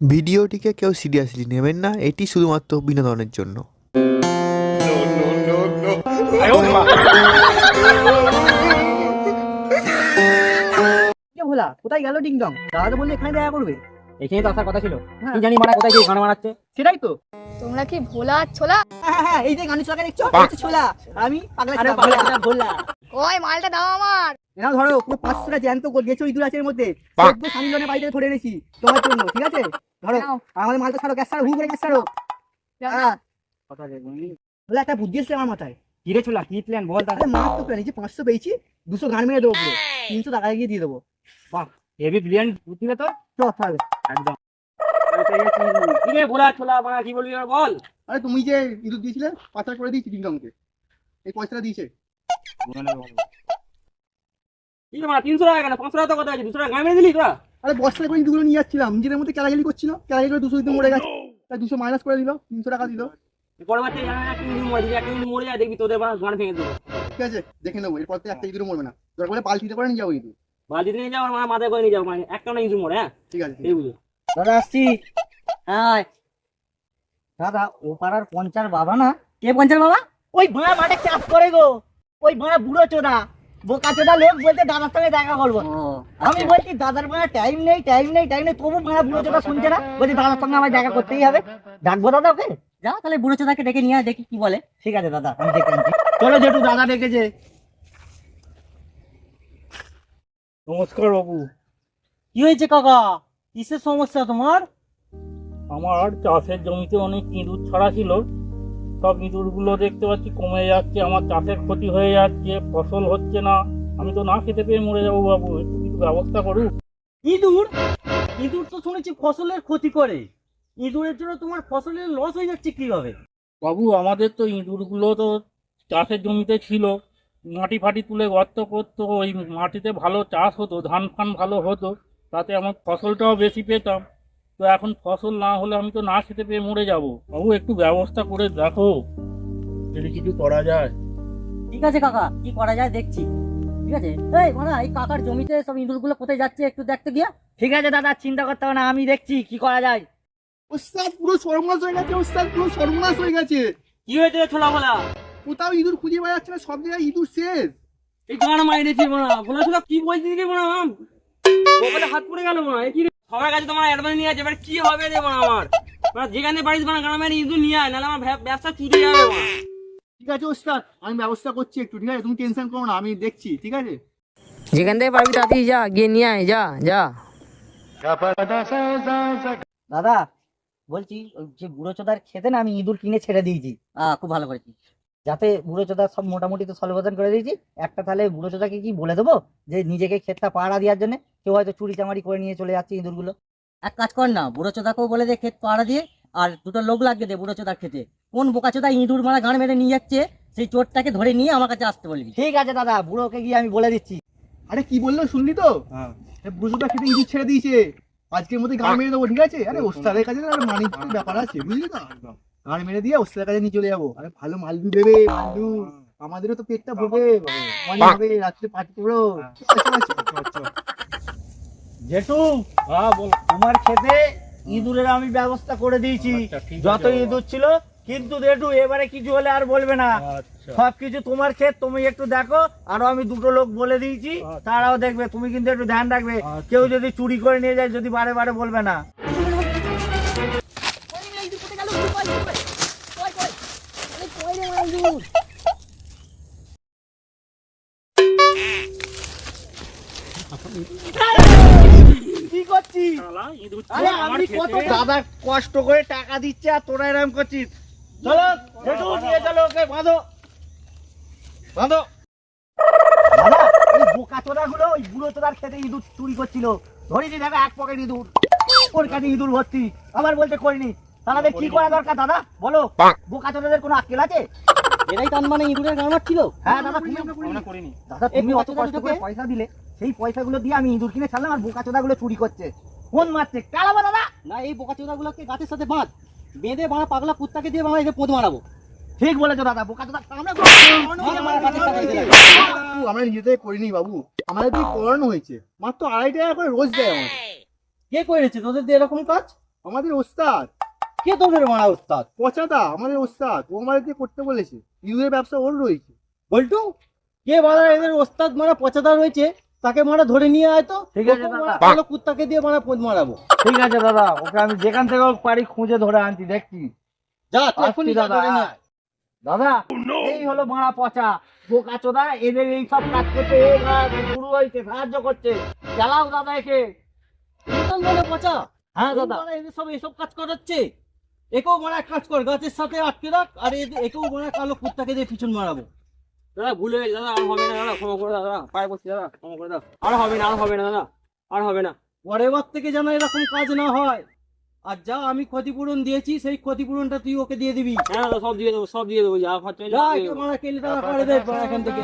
ভিডিওটিকে কেউ সিরিয়াসলি নেবেন না এটি শুধুমাত্র বিনোদনের জন্য। ভোলা কোথায় গেল ডিং ডং দাদা তো বললে এখানে দেখা করবে। এখানেই তো আসার কথা ছিল। হ্যাঁ। কি জানি মারা কোথায় গিয়ে গান মারাচ্ছে সেটাই তো। তোমরা কি ভোলা আর ছোলা? হ্যাঁ হ্যাঁ, হ্যাঁ এই যে গানের চাকা দেখছ? এটা ছোলা। আমি পাগলা ছোলা, পাগলা ভোলা। ছোলা, ভোলা। ওই মালটা দাও আমার। এনাও ধরো পুরো পাঁচশোটা জ্যান্ত গোল গেছো ইঁদুর আছে এর মধ্যে। চোদ্দ সামিলনের বাড়িতে ধরে এনেছি তোমার জন্য ঠিক আছে? ধরো। আমাদের মালটা ছাড়ো গ্যাস ছাড়ো হু করে গ্যাস ছাড়ো। হ্যাঁ। কথা বলে একটা বুদ্ধি এসছে আমার মাথায়। কি রে ছোলা কি প্ল্যান বল আরে মার তো প্ল্যান এই যে পাঁচশো পেয়েছি দুশো গান মেরে দেবো পুরো। তিনশো টাকা গিয়ে দিয়ে দেবো। বাহ হেভি প্ল্যান বুদ্ধি তো। চ তাহলে। একদম। কি রে ছোলা মারা কি বলবি বল? আরে তুমি যে ইঁদুর দিয়েছিলে পাচার করে দিয়েছি ডিংডংকে এই পয়সাটা দিয়েছে। কি তিনশো টাকা কেন? পাঁচশো টাকা তো কথা আছে দুশো টাকা গান মেরে দিলি তোরা? আরে বস্তা করে ইঁদুরগুলো নিয়ে যাচ্ছিলাম। নিজেদের মধ্যে ক্যালাগেলি করছিল। ক্যালাগেলি করে দুশো ইঁদুর মরে গেছে। তাই দুশো মাইনাস করে দিল তিনশো টাকা দিল। একটা ইঁদুর মরে দিবি একটা ইঁদুর মরে যায় দেখবি তোদের গান ভেঙে দেবো। ঠিক আছে দেখে নেব এরপর থেকে একটা ইঁদুর মরবে না। দরকার হলে বালতিতে করে নিয়ে যাব ইঁদুর বালতিতে নিয়ে যাও আমার মা মাথায় করে নিয়ে যাও মানে একটা না ইঁদুর মরে হ্যাঁ? ঠিক আছে এই বুঝো দাদা আসছি। হ্যাঁ দাদা ও পাড়ার পঞ্চার বাবা না? কে পঞ্চার বাবা? ওই ভাড়া মাঠে চাষ করে গো। ওই ভাড়া বুড়ো চোদা। বোকা লোক বলতে দাদার সঙ্গে দেখা করব। আমি বলছি দাদার টাইম নেই টাইম নেই টাইম নেই তবু ভাড়া বুড়ো চোদা শুনছে না। বলছি দাদার সঙ্গে আমার দেখা করতেই হবে। ডাকবো দাদা ওকে? যা তাহলে বুড়ো চোদাকে ডেকে নিয়ে আয়, দেখি কি বলে। ঠিক আছে দাদা আমি আনছি। চলো দাদা ডেকেছে। নমস্কার বাবু। কি হয়েছে কাকা? কিসের সমস্যা তোমার? আমার চাষের জমিতে অনেক ইঁদুর ছাড়া ছিল। সব ইঁদুরগুলো দেখতে পাচ্ছি কমে যাচ্ছে আমার চাষের ক্ষতি হয়ে যাচ্ছে ফসল হচ্ছে না। আমি তো না খেতে পেয়ে মরে যাব বাবু একটু কিছু ব্যবস্থা করুন। ইঁদুর? ইঁদুর তো শুনেছি ফসলের ক্ষতি করে। ইঁদুরের জন্য তোমার ফসলের লস হয়ে যাচ্ছে কীভাবে? বাবু আমাদের তো ইঁদুরগুলো তো চাষের জমিতে ছিল। মাটি ফাটি তুলে গর্ত করতো ওই মাটিতে ভালো চাষ হতো ধান ফান ভালো হতো তাতে আমার ফসলটাও বেশি পেতাম। তো এখন ফসল না হলে আমি তো না খেতে পেয়ে মরে যাব। বাবু একটু ব্যবস্থা করে দেখো। যদি কিছু করা যায়। ঠিক আছে কাকা কি করা যায় দেখছি। ঠিক আছে? এই মানে এই কাকার জমিতে সব ইঁদুরগুলো কোথায় যাচ্ছে একটু দেখতে গিয়া। ঠিক আছে দাদা চিন্তা করতে হবে না আমি দেখছি কি করা যায়। ওস্তাদ পুরো সর্বনাশ হয়ে গেছে ওস্তাদ পুরো সর্বনাশ হয়ে গেছে। কি হয়েছে রে ছোলা বলা কোথাও ইঁদুর খুঁজে পাওয়া যাচ্ছে না সব জায়গায় ইঁদুর শেষ। এই গান মাইরেছি মারা বলে কি বলছিস ও বলে হাত পড়ে গেল এই কি? সবার কাছে তোমার অ্যাডভান্স নিয়ে আছে এবার কি হবে রে আমার? মারা যেখানে বাড়িতে মারা গান মারি ইঁদুর নিয়ে আয় নাহলে আমার ব্যবসা চুরি যাবে ঠিক আছে ওস্তাদ আমি ব্যবস্থা করছি একটু ঠিক আছে? তুমি টেনশন করো না আমি দেখছি ঠিক আছে? যেখান থেকে পারবি তাড়াতাড়ি যা গিয়ে নিয়ে আয় যা যা। দাদা বলছি ওই যে বুড়ো চোদার খেতে না আমি ইঁদুর কিনে ছেড়ে দিয়েছি। আহ খুব ভালো করেছি যাতে বুড়ো চোদা সব মোটামুটি তো সলবতন করে দিয়েছি। একটা তাহলে বুড়ো চোদাকে কি বলে দেবো? যে নিজেকে ক্ষেতটা পাড়া দেওয়ার জন্য কেউ হয়তো চুরি চামারি করে নিয়ে চলে যাচ্ছে ইঁদুরগুলো। এক কাজ কর না বুড়ো চোদাকেও বলে দে ক্ষেত পাড়া দিয়ে আর দুটো লোক লাগিয়ে দে বুড়ো চোদার খেতে কোন বোকা চোদা ইঁদুর মারা গান মেরে নিয়ে যাচ্ছে সেই চোরটাকে ধরে নিয়ে আমার কাছে আসতে বলবি। ঠিক আছে দাদা বুড়োকে গিয়ে আমি বলে দিচ্ছি। আরে কি বলল শুনলি তো? ব্রুজুটা খেতে ইঁদুর ছেড়ে দিয়েছে। আজকের মধ্যে গান মেরে দেবো ঠিক আছে? আরে ওস্তাদের কাছে না মানি ব্যাপার আছে বুঝলি তো? গান মেরে দিয়ে ওস্তাদের কাছে নিয়ে চলে যাব। আরে ভালো মালবি দেবে মালু আমাদেরও তো পেটটা ভোগে মজা হবে রাত্রে পার্টি করো। জেঠু হ্যাঁ বল। তোমার খেতে ইঁদুরের আমি ব্যবস্থা করে দিয়েছি। আচ্ছা, যত। ইঁদুর ছিল কিন্তু জেঠু এবারে কিছু হলে আর বলবে না। আচ্ছা। সব কিছু তোমার ক্ষেত তুমি একটু দেখো। আরও আমি দুটো লোক বলে দিয়েছি। আচ্ছা। তারাও দেখবে তুমি কিন্তু একটু ধ্যান রাখবে। আচ্ছা। কেউ যদি চুরি করে নিয়ে যায় যদি বারে বারে বলবে না। খেতে। দাদা কষ্ট করে টাকা দিচ্ছে আর তোরা এরকম করছিস। চলো জেঠু নিয়ে চলো ওকে বাঁধো। বাঁধো। বোকা চোদা গুলো ওই বুড়ো চোদার খেতে ইঁদুর চুরি করছিল। ধরেছি দেখো এক পকেট ইঁদুর। ওর কাছে ইঁদুর ভর্তি। আবার বলতে করিনি। তাহলে কি করা দরকার দাদা? বলো বোকা চোদাদের কোনো আক্কেল আছে? এরাই তার মানে ইঁদুরের গান হ্যাঁ দাদা তুমি আমরা করিনি। দাদা তুমি অত কষ্ট করে পয়সা দিলে সেই পয়সাগুলো দিয়ে আমি ইঁদুর কিনে ছাড়লাম আর বোকা চোদাগুলো চুরি করছে। কোন মারছে দাদা! না এই বোকা চোদাগুলোকে গাছের সাথে বাঁধ। বেঁধে বাঁধা পাগলা কুত্তাকে দিয়ে বাবা একে পোদ মারাবো ঠিক বলেছ দাদা বোকা চোদা আমরা আমরা নিজেদের করিনি বাবু। আমাদের দিয়ে করানো হয়েছে। মাত্র আড়াই টাকা করে রোজ দেয় আমার। কে করেছে? তোদের দিয়ে এরকম কাজ? আমাদের ওস্তাদ। কে তোদের মারা উস্তাদ? পচাদা আমাদের ওস্তাদ ও আমাদের দিয়ে করতে বলেছে। ইঁদুরের ব্যবসা ওর রয়েছে। বল্টু কে মারা এদের ওস্তাদ মারা পচাদা রয়েছে তাকে মারা ধরে নিয়ে আয় তো। ঠিক আছে দাদা। কুত্তাকে দিয়ে মারা পোদ মারাবো। ঠিক আছে দাদা। ওকে আমি যেখান থেকে হোক পারি খুঁজে ধরে আনছি দেখছি। যা এখনই দাদা। দাদা এই হলো মারা পচা। বোকা চোদা এদের এই সব কাজ করতে শুরু হয়েছে সাহায্য করছে। চালাও দাদা একে। পচা? হ্যাঁ দাদা। এদের সব এইসব কাজ করাচ্ছে? একেও মারা কাজ কর গাছের সাথে আটকে রাখ আর একেও মারা কালো কুত্তাকে দিয়ে পিছন মারাবো দাদা ভুলে গেছি দাদা আর হবে না দাদা ক্ষমা করে দাদা পায়ে বসছি দাদা ক্ষমা করে দাও আর হবে না আর হবে না দাদা আর হবে না পরের বার থেকে যেন এরকম কাজ না হয় আর যা আমি ক্ষতিপূরণ দিয়েছি সেই ক্ষতিপূরণটা তুই ওকে দিয়ে দিবি হ্যাঁ দাদা সব দিয়ে দেবো সব দিয়ে দেবো যা খরচা যা দিয়ে। মারা কেলে টাকা করে দে এখান থেকে